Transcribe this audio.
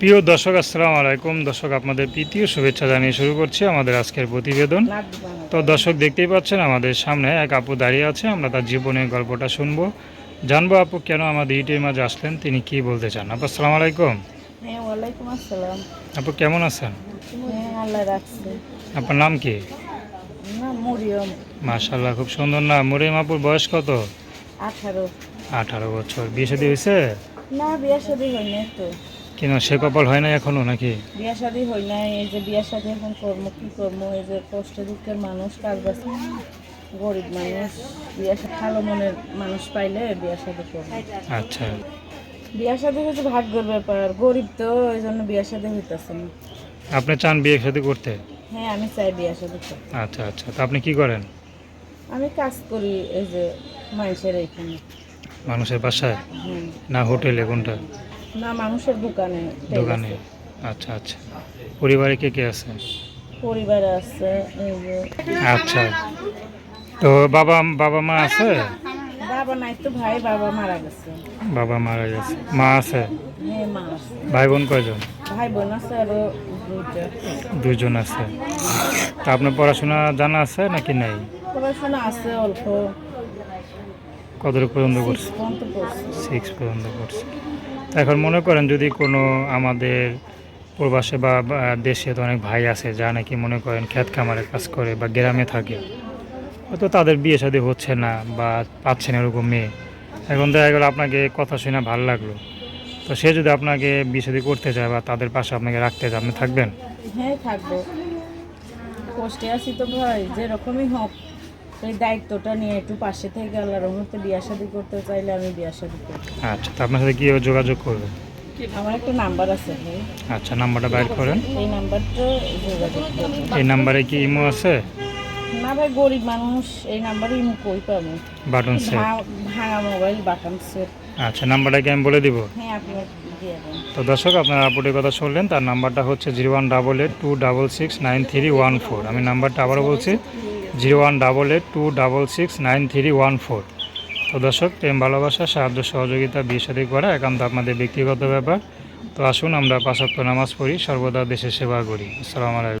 প্রিয় দর্শক আসসালামু আলাইকুম। দর্শক আপনাদের প্রীতীয় শুভেচ্ছা জানিয়ে শুরু করছি আমাদের আজকের প্রতিবেদন। তো দর্শক দেখতেই পাচ্ছেন আমাদের সামনে এক আপু দাঁড়িয়ে আছে। আমরা তার জীবনের গল্পটা শুনব। জানব আপু কেন আমাদের ইউটিউবের মাঝে আসলেন? তিনি কি বলতে চান? আপু আসসালামু আলাইকুম। হ্যাঁ আপু কেমন আছেন? হ্যাঁ আপনার নাম কি? মাশাল্লাহ খুব সুন্দর না মরিয়ম আপুর বয়স কত? আঠারো। আঠারো বছর। বিয়ে শাদী হয়েছে? না বিয়া শাদি হয় নাই তো কেন সে কপাল হয় না এখনও নাকি? বিয়া শাদি হয় নাই এই যে বিয়া শাদি এখন কর্ম কি কর্ম এই যে কষ্ট দুঃখের মানুষ কাজ বাজ গরিব মানুষ বিয়া ভালো মনের মানুষ পাইলে বিয়া শাদি করবে। আচ্ছা। বিয়া শাদি হচ্ছে ভাগ্যের ব্যাপার গরিব তো এই জন্য বিয়া শাদি হইতেছে না। আপনি চান বিয়ে শাদী করতে? হ্যাঁ আমি চাই বিয়া শাদি করতে। আচ্ছা আচ্ছা। তো আপনি কি করেন? আমি কাজ করি এই যে মানুষের এইখানে মানুষের বাসায়? না হোটেলে কোনটা? না মানুষের দোকানে দোকানে। আচ্ছা আচ্ছা। পরিবারে কে কে আছে? পরিবার আছে আচ্ছা। তো বাবা বাবা মা আছে? বাবা নাই তো ভাই বাবা মারা গেছে। বাবা মারা গেছে। মা আছে? হ্যাঁ ভাই বোন কয়জন? ভাই বোন আছে আরও দুজন আছে। তা আপনার পড়াশোনা জানা আছে নাকি নেই? পড়াশোনা আছে অল্প। কতটুকু পর্যন্ত করছে সিক্স পর্যন্ত করছে এখন মনে করেন যদি কোনো আমাদের প্রবাসে বা দেশে তো অনেক ভাই আছে যা নাকি মনে করেন ক্ষেত খামারে কাজ করে বা গ্রামে থাকে, হয়তো তাদের বিয়ে শাদী হচ্ছে না বা পাচ্ছে না এরকম মেয়ে। এখন দেখা গেলো আপনাকে কথা শুনে ভালো লাগল। তো সে যদি আপনাকে বিয়ে শাদী করতে চায় বা তাদের পাশে আপনাকে রাখতে চায়, আপনি থাকবেন? হ্যাঁ থাকব। কষ্টে আছি তো ভাই, যেরকমই হোক। এই দায়িত্বটা নিয়ে একটু পাশে থেকে আল্লাহ রহমতে বিয়া শাদি করতে চাইলে আমি বিয়া শাদি করব। আচ্ছা তো আপনার সাথে কীভাবে যোগাযোগ করবেন? আমার একটা নাম্বার আছে আচ্ছা নাম্বারটা বাইর করেন। এই নাম্বারটা যোগাযোগ এই নাম্বারে কি ইমো আছে? না ভাই গরিব মানুষ এই নাম্বারে আমি কই পাবো? Button set. ভাঙা মোবাইল বাটন সেট। আচ্ছা নাম্বারটা কি আমি বলে দিব। হ্যাঁ আপনি তো দর্শক আপনার আপুটির কথা শুনলেন তার নাম্বারটা হচ্ছে zero one double eight two double six nine three one four. আমি নাম্বারটা আবারও বলছি। Zero one double eight two double six nine three one four. তো দর্শক, প্রেম, ভালোবাসা, সাহায্য, সহযোগিতা সাথে করা একান্ত আপনাদের ব্যক্তিগত ব্যাপার। তো আসুন আমরা পাঁচক্য নামাজ পড়ি, সর্বদা দেশের সেবা করি। আসসালামু আলাইকুম।